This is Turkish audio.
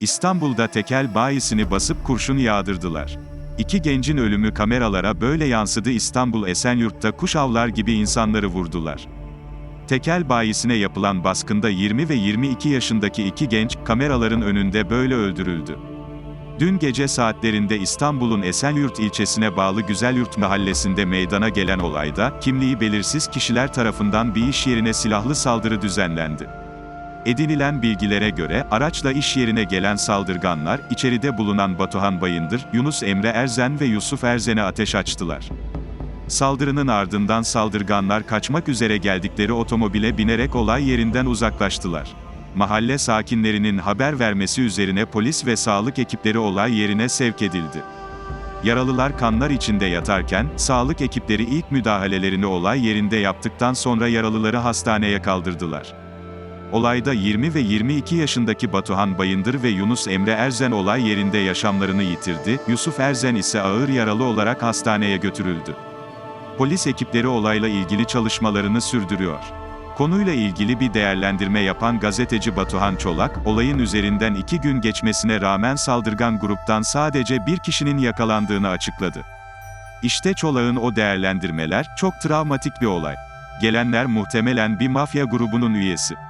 İstanbul'da tekel bayisini basıp kurşun yağdırdılar. İki gencin ölümü kameralara böyle yansıdı İstanbul Esenyurt'ta kuş avlar gibi insanları vurdular. Tekel bayisine yapılan baskında 20 ve 22 yaşındaki iki genç, kameraların önünde böyle öldürüldü. Dün gece saatlerinde İstanbul'un Esenyurt ilçesine bağlı Güzelyurt mahallesinde meydana gelen olayda, kimliği belirsiz kişiler tarafından bir iş yerine silahlı saldırı düzenlendi. Edinilen bilgilere göre, araçla iş yerine gelen saldırganlar, içeride bulunan Batuhan Bayındır, Yunus Emre Erzen ve Yusuf Erzen'e ateş açtılar. Saldırının ardından saldırganlar kaçmak üzere geldikleri otomobile binerek olay yerinden uzaklaştılar. Mahalle sakinlerinin haber vermesi üzerine polis ve sağlık ekipleri olay yerine sevk edildi. Yaralılar kanlar içinde yatarken, sağlık ekipleri ilk müdahalelerini olay yerinde yaptıktan sonra yaralıları hastaneye kaldırdılar. Olayda 20 ve 22 yaşındaki Batuhan Bayındır ve Yunus Emre Erzen olay yerinde yaşamlarını yitirdi, Yusuf Erzen ise ağır yaralı olarak hastaneye götürüldü. Polis ekipleri olayla ilgili çalışmalarını sürdürüyor. Konuyla ilgili bir değerlendirme yapan gazeteci Batuhan Çolak, olayın üzerinden iki gün geçmesine rağmen saldırgan gruptan sadece bir kişinin yakalandığını açıkladı. İşte Çolak'ın o değerlendirmeler, çok travmatik bir olay. Gelenler muhtemelen bir mafya grubunun üyesi.